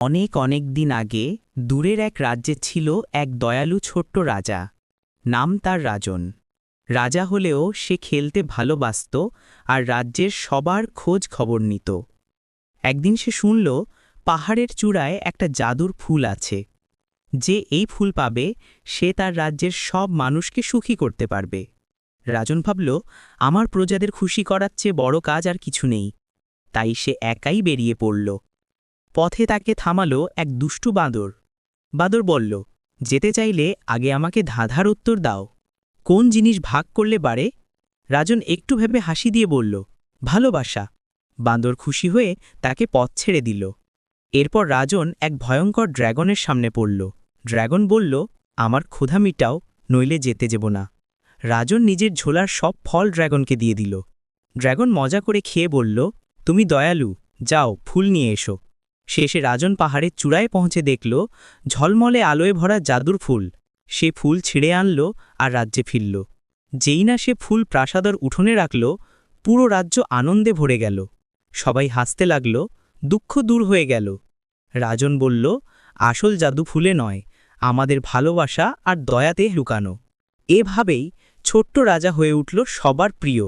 অনেক অনেক দিন আগে দূরের এক রাজ্যে ছিল এক দয়ালু ছোট্ট রাজা। নাম তার রাজন। রাজা হলেও সে খেলতে ভালোবাসত আর রাজ্যের সবার খোঁজ খবর নিত। একদিন সে শুনল পাহাড়ের চূড়ায় একটা জাদুর ফুল আছে। যে এই ফুল পাবে, সে তার রাজ্যের সব মানুষকে সুখী করতে পারবে। রাজন ভাবল, আমার প্রজাদের খুশি করার চেয়ে বড় কাজ আর কিছু নেই। তাই সে একাই বেরিয়ে পড়ল। পথে তাকে থামালো এক দুষ্টু বাঁদর। বাঁদর বলল, যেতে চাইলে আগে আমাকে ধাঁধার উত্তর দাও। কোন জিনিস ভাগ করলে বাড়ে রাজন একটু ভেবে হাসি দিয়ে বলল, ভালোবাসা। বাঁদর খুশি হয়ে তাকে পথ ছেড়ে দিল। এরপর রাজন এক ভয়ঙ্কর ড্র্যাগনের সামনে পড়ল। ড্র্যাগন বলল, আমার ক্ষুধা মিটাও, নইলে যেতে যাব না। রাজন নিজের ঝোলার সব ফল ড্র্যাগনকে দিয়ে দিল। ড্র্যাগন মজা করে খেয়ে বলল, তুমি দয়ালু, যাও, ফুল নিয়ে এসো। শেষে রাজন পাহাড়ের চূড়ায় পৌঁছে দেখল ঝলমলে আলোয় ভরা জাদুর ফুল। সে ফুল ছিঁড়ে আনল আর রাজ্যে ফিরল। যেই না সে ফুল প্রাসাদর উঠোনে রাখল, পুরো রাজ্য আনন্দে ভরে গেল। সবাই হাসতে লাগল, দুঃখ দূর হয়ে গেল। রাজন বলল, আসল জাদু ফুলে নয়, আমাদের ভালোবাসা আর দয়াতে লুকানো। এভাবেই ছোট্ট রাজা হয়ে উঠল সবার প্রিয়।